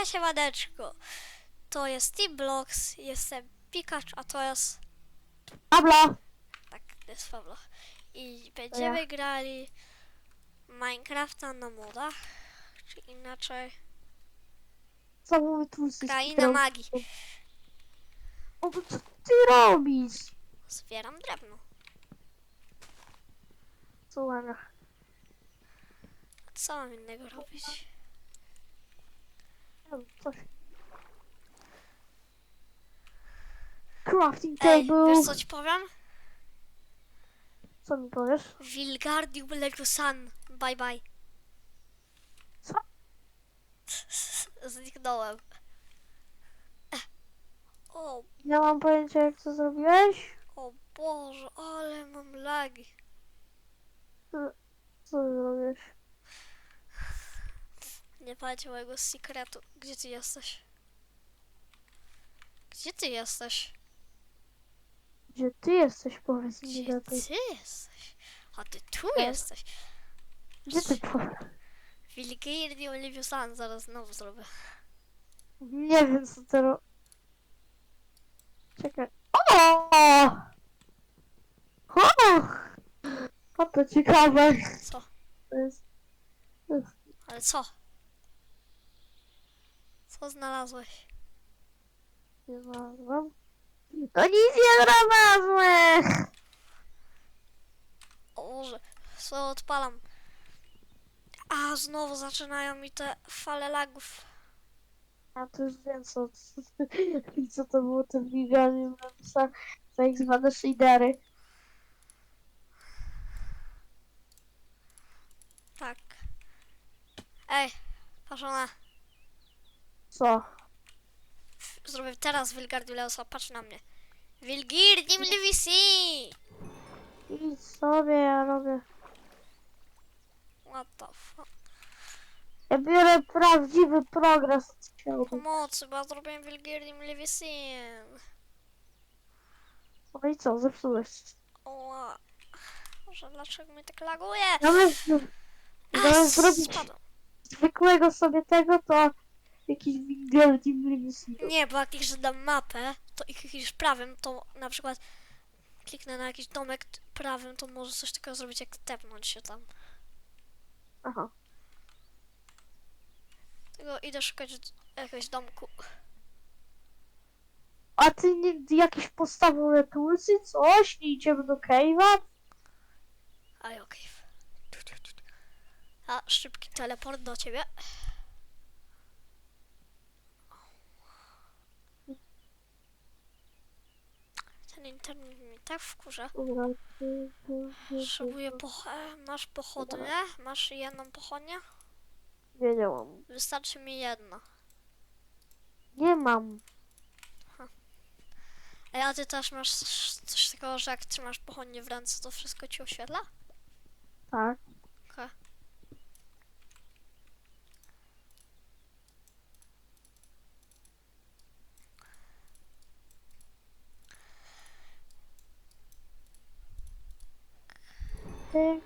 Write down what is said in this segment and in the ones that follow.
No siemaneczko. To jest T-Blox, jestem Pikachu, a to jest... Pablo! Tak, to jest Pablo. I będziemy ja. grali Minecrafta na modach, czy inaczej Co mówię tu z Kraina Magii. O, to co ty robisz? Zbieram drewno. Co ładnie. A co mam innego robić? Nie wiem, Coś. Crafting Ej, table. wiesz co ci powiem? Co mi powiesz? Wilgardium Legusan. Bye bye. Co? Zniknąłem. Ech. O, Nie mam pojęcia jak to zrobiłeś. o Boże, ale mam lagi. Co ty zrobiłeś? Nie pamiętam mojego sekretu. Gdzie ty jesteś? Gdzie ty jesteś? Gdzie ty jesteś? Powiedz mi Gdzie lepiej. ty jesteś? A ty tu Tak. jesteś. Gdzie ty powiedz? Wilgirdium Legusan zaraz znowu zrobię. Nie wiem co ty ro... Czekaj. O! O! O to ciekawe. Co? To jest... to jest- Ale co? Co znalazłeś? Nie znalazłam. To nic nie znalazłem! O Boże, co odpalam? A, znowu zaczynają mi te fale lagów. Ja to już wiem co, co, to było to bieganie za tak zwane shadery. Tak. Ej, patrz ona. Co? Zrobię teraz Wilgardium Leosa, patrz na mnie. Wilgirdim Levisi! Idź sobie, ja robię. What the fuck? Ja biorę prawdziwy progres. Pomocy, bo ja zrobiłem Wilgirdim Levisi. No i co, zepsułeś. Oła. Może dlaczego mi tak laguje? Zamiast, zamiast zrobić spadłem. zwykłego sobie tego, to jakiś Wingardium Leviosa. Nie, bo jak już dam mapę, to i klikniesz prawym, to na przykład kliknę na jakiś domek prawym, to może coś takiego zrobić, jak tepnąć się tam. Aha. Tego idę szukać jakiegoś domku. A ty nie, jakieś podstawowe toolsy, coś? Nie idziemy do cave'a? Ale okej. A, szybki teleport do ciebie. Ten internet mi tak wkurza. Potrzebuję poch- e, Masz pochodnie? Masz jedną pochodnię? Nie, nie mam. Wystarczy mi jedna. Nie mam. Ej, a ty też masz coś takiego, że jak trzymasz pochodnie w ręce, to wszystko ci oświetla? Tak. Okej. Okej.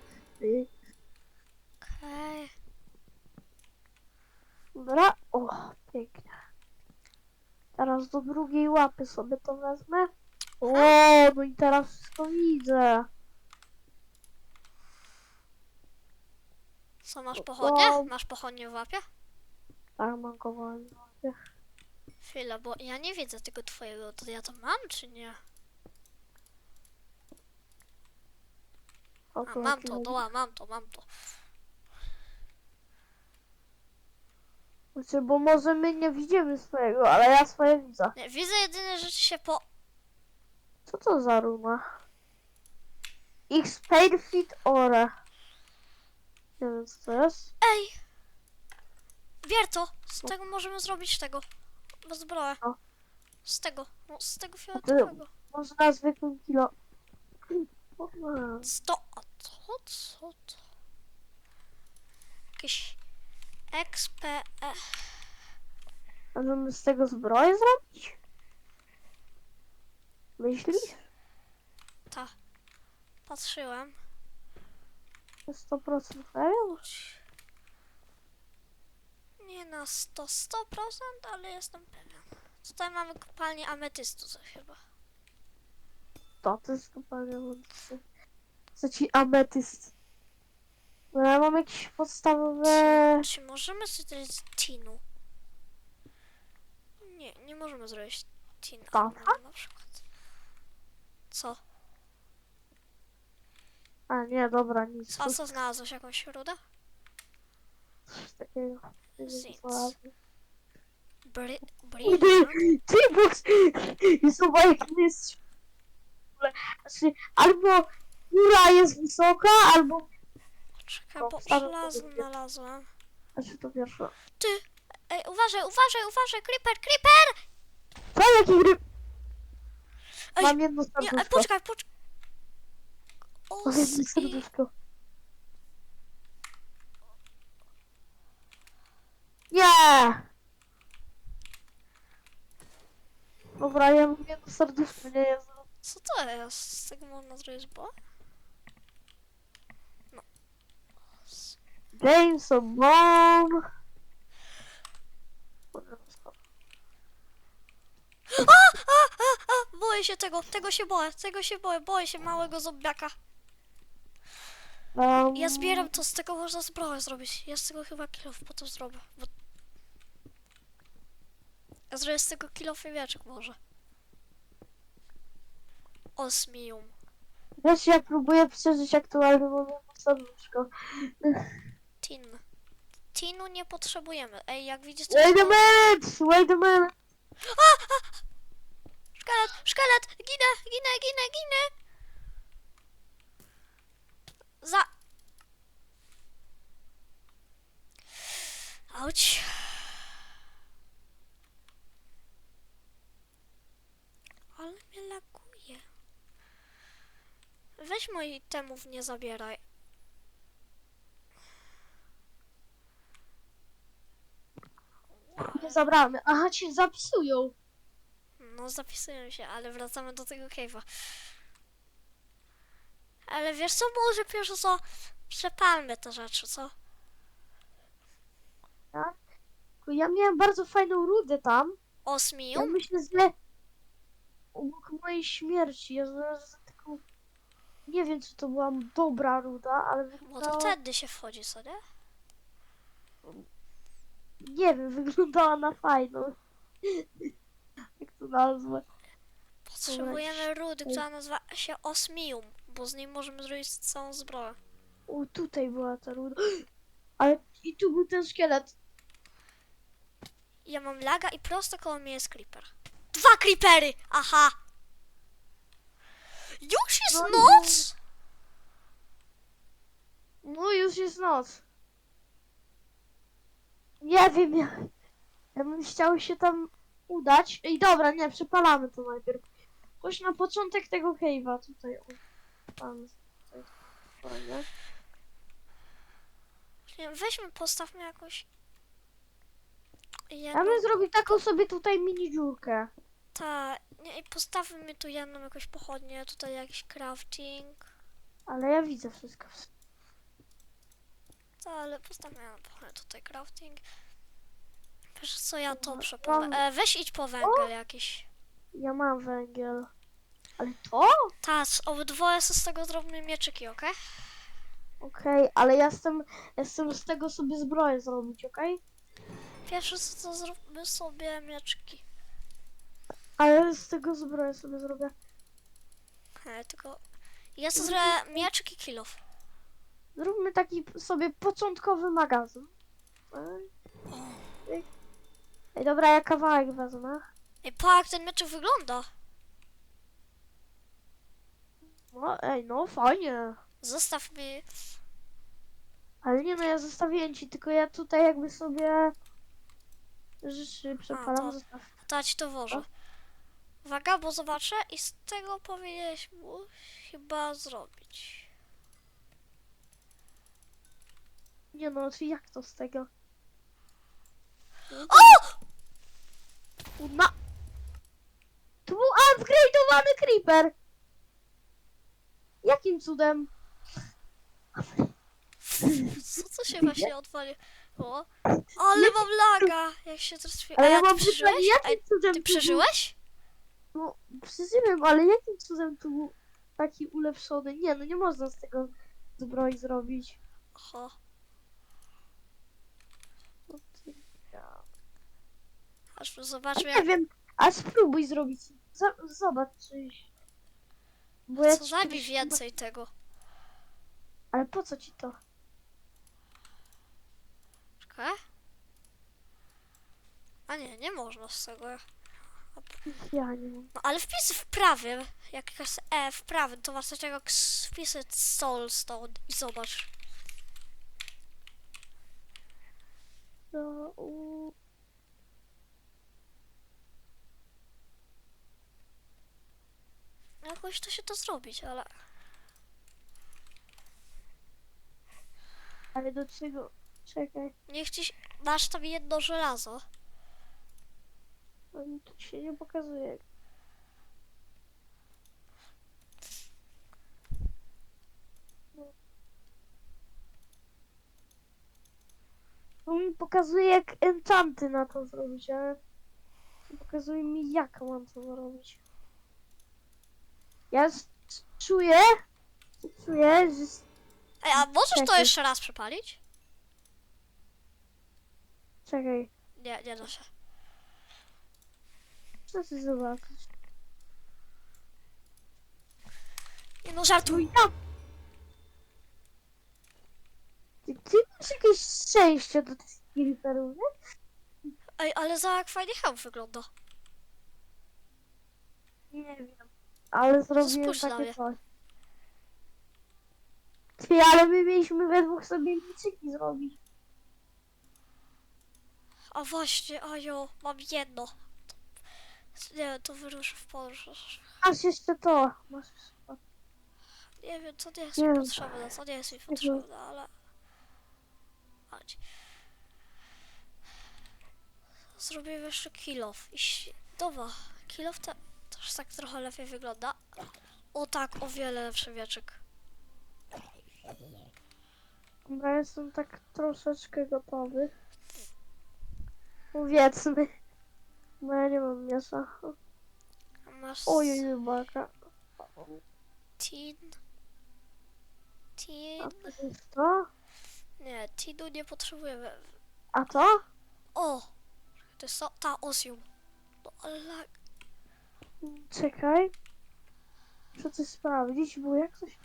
Dobra. O, pięknie. Teraz do drugiej łapy sobie to wezmę. O, no i teraz wszystko widzę. Co, masz pochodnie? Masz pochodnie w łapie? Tak, mam go w łapie. Chwila, bo ja nie widzę tego twojego. To ja to mam, czy nie? A, mam to, doła, mam to, mam to. Znaczy, bo może my nie widzimy swojego, ale ja swoje widzę. Nie, widzę jedyne rzeczy się po... Co to za runa? X-Paid Fit Ore. Nie wiem co to jest. Ej! Wierto! Z tego możemy zrobić tego. Zbroję. O. Z tego, no z tego fioletowego. Może na zwykłym kilo. Mam. Sto... A to co to? Jakieś... XP... E. Możemy z tego zbroję zrobić? Myślisz? Ta. Patrzyłem. To 100% serio? Nie na 100, 100%, ale jestem pewien. Tutaj mamy kopalnię ametystu coś chyba. To, to jest kopalnia wodnicy. Co ci ametyst? No ja mam jakieś podstawowe... Czy możemy sobie zrobić tinu? Nie, nie możemy zrobić tinu. Tafa? na przykład. Co? A nie, dobra, nic. A co znalazłeś? Jakąś rudę? Coś takiego. Nie Znic. znalazłem. Bri... Bri... Ty, ty, jest ogóle, znaczy, albo góra jest wysoka, albo, Czekaj, bo wstawiam żelazo sobie. znalazłem. znaczy to pierwsze. Ty! Ej, uważaj, uważaj, uważaj! Creeper, creeper! Co, jaki gry? Ej, Mam jedno Nie, ej, serduszko. poczekaj, poczekaj. O, Mam jedno i... serduszko. Nie! Dobra, ja mam jedno serduszko, nie jest. Co to jest? Z tego można zrobić bo? No. James Bond. A, a, a, boję się tego, tego się boję, tego się boję, boję się małego zombiaka. Um, Ja zbieram to, z tego można zbroję zrobić. Ja z tego chyba kilof potem zrobię. Bo... Ja zrobię z tego kilof i mieczek może. Osmium. Wiesz, ja próbuję przeżyć aktualnie mam jedno serduszko. Tin. Tinu nie potrzebujemy. Ej, jak widzisz... to Wait a minute! Wait a minute! Szkielet, szkielet! Ginę, ginę, ginę, ginę! Za... Auć. Ale mnie laguje. Weź moich temów, nie zabieraj. Nie zabramy. Aha, ci zapisują. No, zapisują się, ale wracamy do tego cave'a. Ale wiesz co, może pierwsze co? Przepalmy te rzeczy, co? Tak? Tylko Ja miałem bardzo fajną rudę tam. Ja Osmium? myślę, że obok mojej śmierci ja taką... Nie wiem, czy to była dobra ruda, ale Bo to wyglądała... wtedy się wchodzi, co nie? Nie wiem, wyglądała na fajną. Jak to nazwę? Potrzebujemy rudy, która nazywa się osmium, bo z niej możemy zrobić całą zbroję. O, tutaj była ta ruda. Ale i tu był ten szkielet. Ja mam laga i prosto koło mnie jest creeper. Dwa creepery! Aha! Już jest No noc! No już jest noc. Nie wiem, ja, ja bym chciał się tam udać. Ej, dobra, nie, przepalamy to najpierw. Chodź na początek tego cave'a, tutaj. O, tam, tutaj, fajnie. Nie, Weźmy, postawmy jakoś... Ja Jedną, bym zrobił taką sobie tutaj mini dziurkę. Ta, nie, i postawmy tu jedną jakąś pochodnię, tutaj jakiś crafting. Ale ja widzę wszystko. Ta, ale postawmy jedną pochodnię, tutaj crafting. Wiesz co, ja to mam- E, weź idź po węgiel jakiś. Ja mam węgiel. Ale to? Tak, obydwoje sobie z tego zrobimy mieczyki, okej? Okej, ale ja jestem, jestem z tego sobie zbroję zrobić, okej? Pierwsze co to zróbmy sobie mieczki. Ale z tego zbroję sobie zrobię. E, tylko... Ja sobie zrobię mieczek i kilof. Zróbmy taki sobie początkowy magazyn. Ej. Ej. Ej, dobra, ja kawałek wezmę. Ej, pa, jak ten mieczek wygląda. No, ej, no fajnie. Zostaw mi... Ale nie no, ja zostawiłem ci, tylko ja tutaj jakby sobie rzeczy przepalam. to- Zostaw. To ja ci to włożę. Uwaga, bo zobaczę i z tego powinieneś mu chyba zrobić. Nie no, czy jak to z tego? O! Na... To był upgrade'owany creeper! Jakim cudem? Co to się właśnie odwali? O, ale mam laga, jak się teraz... Ale A ja mam pytanie, przeżyłeś? jakim cudem ty tu był- przeżyłeś? No, przeżyłem, ale jakim cudem tu był taki ulepszony? Nie, no nie można z tego zbroi zrobić. No ty- ja- Aż A zobaczmy, nie jak... wiem, a spróbuj zrobić. Z- zobacz, czyś. Bo ja Co ci zabij kiedyś- więcej tego. Ale po co ci to? Czekaj. A nie, nie można z tego. Ja nie mam. No ale wpisy w prawym, jak jakaś E w prawym, to masz coś takiego jak wpisy Soulstone i zobacz. To, u... Jakoś to się to zrobić, ale... Ale do czego? Czekaj, Niech ci... Masz tam jedno żelazo. Mi tu się nie pokazuje. No. To mi pokazuje jak enchanty na to zrobić, ale pokazuje mi jak mam to zrobić. Ja czuję, czuję, że Ej, a możesz to Czekaj. jeszcze raz przepalić? czekaj, Nie, nie da się. Co ty zobaczyć? Nie no, żartuj. ja... Ty, ty masz jakieś szczęście do tych creeperów, nie? Ej, ale za jak fajnie hełm wygląda. Nie wiem. Ale zrobiłem spójrz na takie mnie. coś. Ty, ale my mieliśmy we dwóch sobie liczyki zrobić. A właśnie, ajo, mam jedno. Nie, to wyruszę w podróż. Masz jeszcze to. Masz jeszcze to. Nie wiem, co nie jest mi potrzebne, co nie jest mi potrzebne, ale... Chodź. Zrobimy jeszcze kill off. I ś- Dobra, kill off te... też tak trochę lepiej wygląda. O tak, o wiele lepszy wieczek. Dobra, jestem tak troszeczkę gotowy. Powiedzmy. Ja nie mam mięsa. Masz... Ojej, baka. Tin... A Tin... to jest to? Nie, tinu nie potrzebujemy. A to? O! To jest to, ta osium. No ale... Czekaj. Muszę coś sprawdzić, bo jak coś...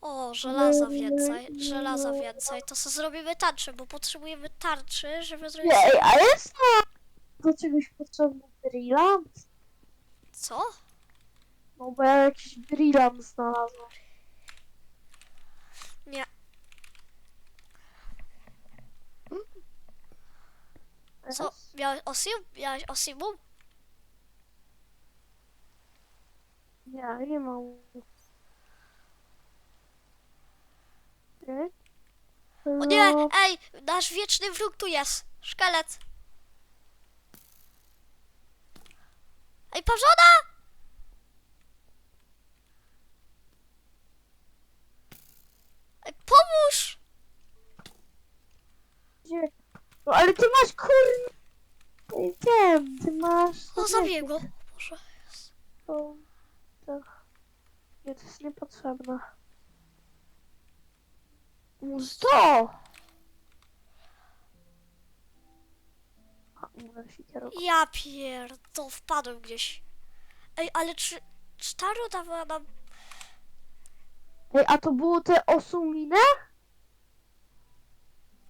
O, żelaza więcej, żelaza więcej. To co zrobimy tarczę, bo potrzebujemy tarczy, żeby zrobić... Ej, a jest na... do czegoś potrzebny brillant? Co? No bo ja jakiś brillant znalazłem. Nie. Co? Miałeś osium? Miałeś osium? Nie, nie mam. O nie! Ej! Nasz wieczny wróg tu jest! Szkielet! Ej, parzona! Ej, pomóż! gdzie? No ale ty masz kur... Wiem, ty masz... O, zabiję go! Boże. To... to... Nie, to jest niepotrzebne. No to! Ja pier... to wpadłem gdzieś. Ej, ale czy... Czy ta ruda była nam... Ej, a to było te osumine?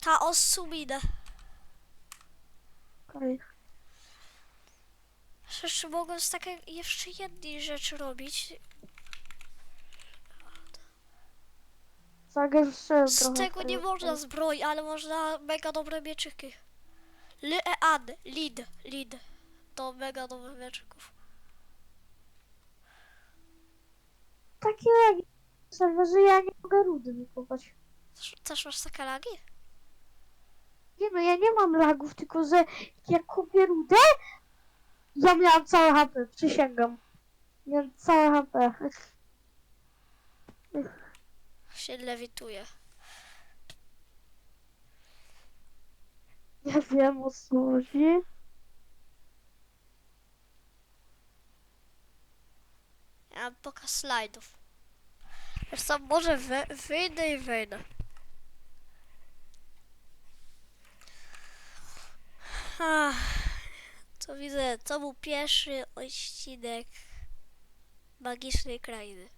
Ta osumina. Okej. Jeszcze mogą z takie jeszcze jednej rzeczy robić. Zagęszczyłem Z trochę. tego nie można zbroi, ale można mega dobre mieczyki. Lean, lead, lead. To mega dobrych mieczyków. Takie lagi. Serwerze ja nie mogę rudy wykopać. Też, też masz takie lagi? Nie no, ja nie mam lagów, tylko że jak kupię rudę, ja miałam całe HP, przysięgam. Miałam całe HP. Się lewituje. Nie wiem o co chodzi. Ja mam pokaz slajdów. Wiesz co, może we, wyjdę i wejdę. Ach, to widzę, to był pierwszy odcinek Magicznej Krainy.